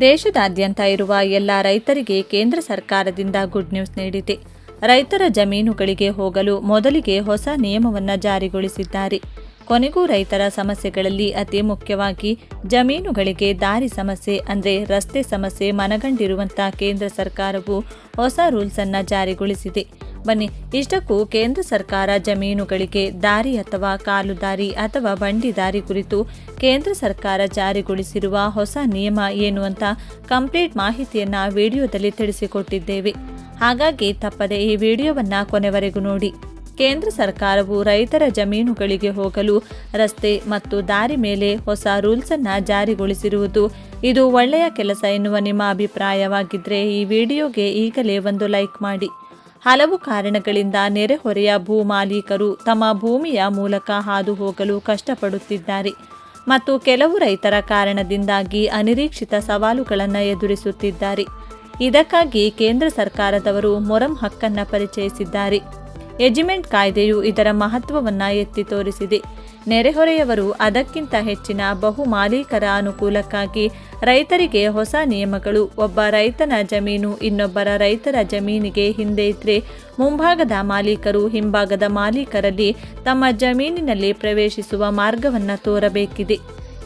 ದೇಶದಾದ್ಯಂತ ಇರುವ ಎಲ್ಲ ರೈತರಿಗೆ ಕೇಂದ್ರ ಸರ್ಕಾರದಿಂದ ಗುಡ್ ನ್ಯೂಸ್ ನೀಡಿದೆ. ರೈತರ ಜಮೀನುಗಳಿಗೆ ಹೋಗಲು ಮೊದಲಿಗೆ ಹೊಸ ನಿಯಮವನ್ನು ಜಾರಿಗೊಳಿಸಿದ್ದಾರೆ. ಕೊನೆಗೂ ರೈತರ ಸಮಸ್ಯೆಗಳಲ್ಲಿ ಅತಿ ಮುಖ್ಯವಾಗಿ ಜಮೀನುಗಳಿಗೆ ದಾರಿ ಸಮಸ್ಯೆ, ಅಂದರೆ ರಸ್ತೆ ಸಮಸ್ಯೆ ಮನಗಂಡಿರುವಂಥ ಕೇಂದ್ರ ಸರ್ಕಾರವು ಹೊಸ ರೂಲ್ಸನ್ನು ಜಾರಿಗೊಳಿಸಿದೆ. ಬನ್ನಿ. ಇಷ್ಟಕ್ಕೂ ಕೇಂದ್ರ ಸರ್ಕಾರ ಜಮೀನುಗಳಿಗೆ ದಾರಿ ಅಥವಾ ಕಾಲು ದಾರಿ ಅಥವಾ ಬಂಡಿ ದಾರಿ ಕುರಿತು ಕೇಂದ್ರ ಸರ್ಕಾರ ಜಾರಿಗೊಳಿಸಿರುವ ಹೊಸ ನಿಯಮ ಏನು ಅಂತ ಕಂಪ್ಲೀಟ್ ಮಾಹಿತಿಯನ್ನ ವಿಡಿಯೋದಲ್ಲಿ ತಿಳಿಸಿಕೊಟ್ಟಿದ್ದೇವೆ. ಹಾಗಾಗಿ ತಪ್ಪದೆ ಈ ವಿಡಿಯೋವನ್ನ ಕೊನೆವರೆಗೂ ನೋಡಿ. ಕೇಂದ್ರ ಸರ್ಕಾರವು ರೈತರ ಜಮೀನುಗಳಿಗೆ ಹೋಗಲು ರಸ್ತೆ ಮತ್ತು ದಾರಿ ಮೇಲೆ ಹೊಸ ರೂಲ್ಸ್ ಅನ್ನ ಜಾರಿಗೊಳಿಸಿರುವುದು ಇದು ಒಳ್ಳೆಯ ಕೆಲಸ ಎನ್ನುವ ನಿಮ್ಮ ಅಭಿಪ್ರಾಯವಾಗಿದ್ದರೆ ಈ ವಿಡಿಯೋಗೆ ಈಗಲೇ ಒಂದು ಲೈಕ್ ಮಾಡಿ. ಹಲವು ಕಾರಣಗಳಿಂದ ನೆರೆಹೊರೆಯ ಭೂ ಮಾಲೀಕರು ತಮ್ಮ ಭೂಮಿಯ ಮೂಲಕ ಹಾದು ಹೋಗಲು ಕಷ್ಟಪಡುತ್ತಿದ್ದಾರೆ. ಮತ್ತು ಕೆಲವು ರೈತರ ಕಾರಣದಿಂದಾಗಿ ಅನಿರೀಕ್ಷಿತ ಸವಾಲುಗಳನ್ನು ಎದುರಿಸುತ್ತಿದ್ದಾರೆ. ಇದಕ್ಕಾಗಿ ಕೇಂದ್ರ ಸರ್ಕಾರದವರು ಮೊರಂ ಹಕ್ಕನ್ನು ಪರಿಚಯಿಸಿದ್ದಾರೆ. ಎಜಿಮೆಂಟ್ ಕಾಯ್ದೆಯು ಇದರ ಮಹತ್ವವನ್ನ ಎತ್ತಿ ತೋರಿಸಿದೆ. ನೆರೆಹೊರೆಯವರು ಅದಕ್ಕಿಂತ ಹೆಚ್ಚಿನ ಬಹು ಮಾಲೀಕರ ಅನುಕೂಲಕ್ಕಾಗಿ ರೈತರಿಗೆ ಹೊಸ ನಿಯಮಗಳು, ಒಬ್ಬ ರೈತನ ಜಮೀನು ಇನ್ನೊಬ್ಬರ ರೈತರ ಜಮೀನಿಗೆ ಹಿಂದೆ ಇದ್ರೆ ಮುಂಭಾಗದ ಮಾಲೀಕರು ಹಿಂಭಾಗದ ಮಾಲೀಕರಲ್ಲಿ ತಮ್ಮ ಜಮೀನಿನಲ್ಲಿ ಪ್ರವೇಶಿಸುವ ಮಾರ್ಗವನ್ನು ತೋರಬೇಕಿದೆ.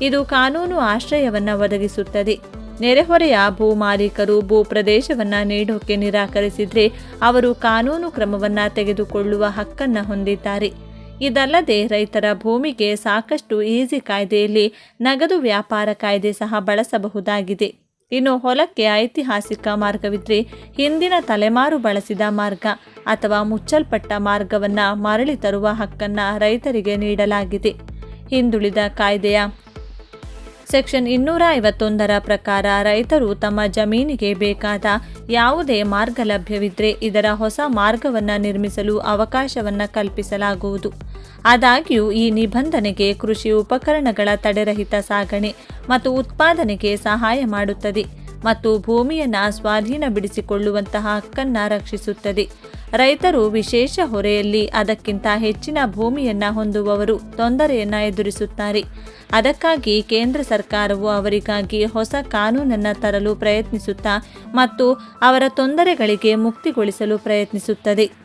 ಇದು ಕಾನೂನು ಆಶ್ರಯವನ್ನ ಒದಗಿಸುತ್ತದೆ. ನೆರೆಹೊರೆಯ ಭೂ ಮಾಲೀಕರು ಭೂ ಪ್ರದೇಶವನ್ನು ನೀಡೋಕೆ ನಿರಾಕರಿಸಿದರೆ ಅವರು ಕಾನೂನು ಕ್ರಮವನ್ನು ತೆಗೆದುಕೊಳ್ಳುವ ಹಕ್ಕನ್ನು ಹೊಂದಿದ್ದಾರೆ. ಇದಲ್ಲದೆ ರೈತರ ಭೂಮಿಗೆ ಸಾಕಷ್ಟು ಈಸಿ ಕಾಯ್ದೆಯಲ್ಲಿ ನಗದು ವ್ಯಾಪಾರ ಕಾಯ್ದೆ ಸಹ ಬಳಸಬಹುದಾಗಿದೆ. ಇನ್ನು ಹೊಲಕ್ಕೆ ಐತಿಹಾಸಿಕ ಮಾರ್ಗವಿದ್ರೆ ಹಿಂದಿನ ತಲೆಮಾರು ಬಳಸಿದ ಮಾರ್ಗ ಅಥವಾ ಮುಚ್ಚಲ್ಪಟ್ಟ ಮಾರ್ಗವನ್ನು ಮರಳಿ ತರುವ ಹಕ್ಕನ್ನು ರೈತರಿಗೆ ನೀಡಲಾಗಿದೆ. ಹಿಂದುಳಿದ ಕಾಯ್ದೆಯ ಸೆಕ್ಷನ್ ಇನ್ನೂರ ಐವತ್ತೊಂದರ ಪ್ರಕಾರ ರೈತರು ತಮ್ಮ ಜಮೀನಿಗೆ ಬೇಕಾದ ಯಾವುದೇ ಮಾರ್ಗ ಲಭ್ಯವಿದ್ರೆ ಇದರ ಹೊಸ ಮಾರ್ಗವನ್ನು ನಿರ್ಮಿಸಲು ಅವಕಾಶವನ್ನು ಕಲ್ಪಿಸಲಾಗುವುದು. ಆದಾಗ್ಯೂ ಈ ನಿಬಂಧನೆಗೆ ಕೃಷಿ ಉಪಕರಣಗಳ ತಡೆರಹಿತ ಸಾಗಣೆ ಮತ್ತು ಉತ್ಪಾದನೆಗೆ ಸಹಾಯ ಮಾಡುತ್ತದೆ. ಮತ್ತು ಭೂಮಿಯನ್ನು ಸ್ವಾಧೀನಪಡಿಸಿಕೊಳ್ಳುವಂತಹ ಹಕ್ಕನ್ನು ರಕ್ಷಿಸುತ್ತದೆ. ರೈತರು ವಿಶೇಷ ಹೊರೆಯಲ್ಲಿ ಅದಕ್ಕಿಂತ ಹೆಚ್ಚಿನ ಭೂಮಿಯನ್ನ ಹೊಂದುವವರು ತೊಂದರೆಯನ್ನ ಎದುರಿಸುತ್ತಾರೆ. ಅದಕ್ಕಾಗಿ ಕೇಂದ್ರ ಸರ್ಕಾರವು ಅವರಿಗಾಗಿ ಹೊಸ ಕಾನೂನನ್ನು ತರಲು ಪ್ರಯತ್ನಿಸುತ್ತಾ ಮತ್ತು ಅವರ ತೊಂದರೆಗಳಿಗೆ ಮುಕ್ತಿಗೊಳಿಸಲು ಪ್ರಯತ್ನಿಸುತ್ತದೆ.